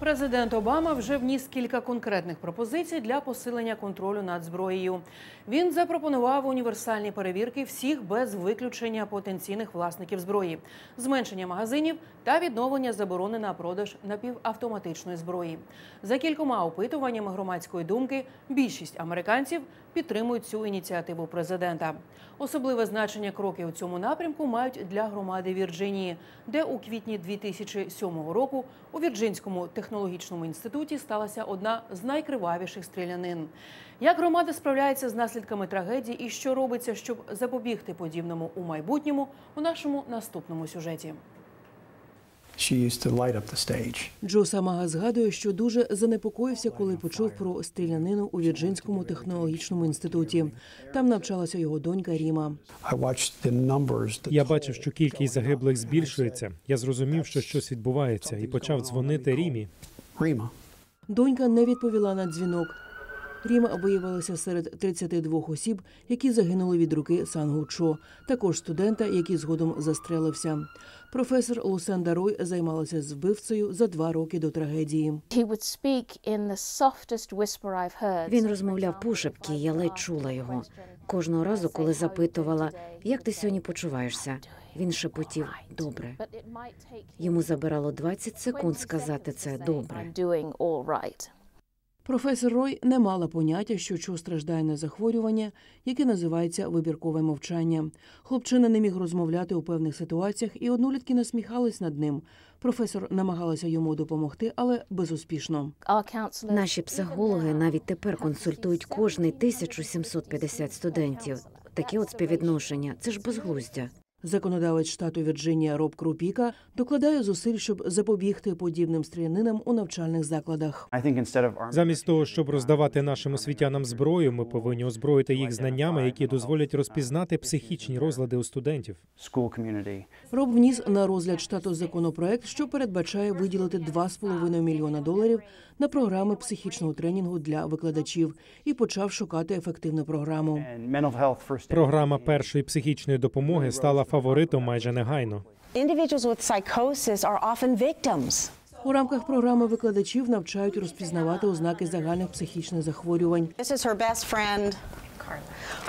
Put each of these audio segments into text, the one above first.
Президент Обама вже вніс кілька конкретних пропозицій для посилення контролю над зброєю. Він запропонував універсальні перевірки всіх без виключення потенційних власників зброї, зменшення магазинів та відновлення заборони на продаж напівавтоматичної зброї. За кількома опитуваннями громадської думки більшість американців підтримують цю ініціативу президента. Особливе значення кроки у цьому напрямку мають для громади Вірджинії, де у квітні 2007 року у Вірджинському технологічному інституті сталася одна з найкривавіших стрілянин. Як громада справляється з наслідками трагедії і що робиться, щоб запобігти подібному у майбутньому, у нашому наступному сюжеті. Джо Самага згадує, що дуже занепокоївся, коли почув про стрілянину у Вірджинському технологічному інституті. Там навчалася його донька Ріма. I watched. Я бачив, що кількість загиблих збільшується. Я зрозумів, що щось відбувається, і почав дзвонити Рімі. Донька не відповіла на дзвінок. Ріма виявилася серед 32 осіб, які загинули від руки Сангу Чо, також студента, який згодом застрелився. Професор Лусенда Рой займалася з вбивцею за два роки до трагедії. Він розмовляв пошепки, я ледь чула його. Кожного разу, коли запитувала, як ти сьогодні почуваєшся, він шепотів добре. Йому забирало 20 секунд сказати це добре. Професор Рой не мала поняття, що Чо страждає на захворювання, яке називається вибіркове мовчання. Хлопчина не міг розмовляти у певних ситуаціях, і однолітки насміхались над ним. Професор намагалася йому допомогти, але безуспішно. Наші психологи навіть тепер консультують кожний 1750 студентів. Таке от співвідношення це ж безглуздя. Законодавець штату Вірджинія Роб Крупіка докладає зусиль, щоб запобігти подібним стрілянинам у навчальних закладах. Замість того, щоб роздавати нашим освітянам зброю, ми повинні озброїти їх знаннями, які дозволять розпізнати психічні розлади у студентів. Роб вніс на розгляд штату законопроект, що передбачає виділити 2,5 мільйона доларів на програми психічного тренінгу для викладачів і почав шукати ефективну програму. Програма першої психічної допомоги стала фаворитом майже негайно. Individuals with psychosis are often victims. У рамках програми викладачів навчають розпізнавати ознаки загальних психічних захворювань.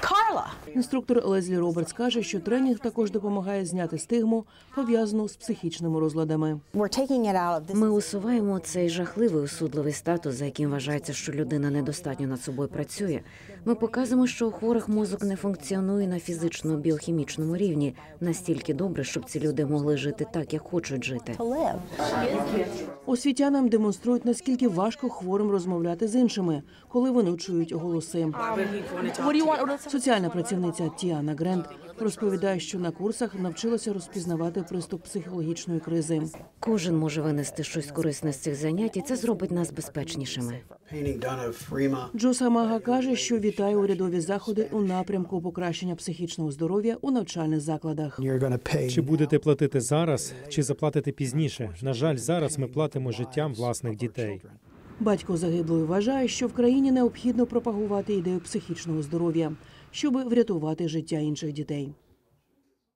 Carla. Інструктор Лезлі Робертс каже, що тренінг також допомагає зняти стигму, пов'язану з психічними розладами. We're taking it out of this. Ми усуваємо цей жахливий усудливий статус, за яким вважається, що людина недостатньо над собою працює. Ми показуємо, що у хворих мозок не функціонує на фізично біохімічному рівні настільки добре, щоб ці люди могли жити так, як хочуть жити. Освітянам демонструють, наскільки важко хворим розмовляти з іншими, коли вони чують голоси. Соціальна працівниця Тіана Грент розповідає, що на курсах навчилася розпізнавати приступ психологічної кризи. Кожен може винести щось корисне з цих занять, і це зробить нас безпечнішими. Джо Самага каже, що вітає урядові заходи у напрямку покращення психічного здоров'я у навчальних закладах. Чи будете платити зараз, чи заплатите пізніше? На жаль, зараз ми платимо життям власних дітей. Батько загиблої вважає, що в країні необхідно пропагувати ідею психічного здоров'я, щоб врятувати життя інших дітей.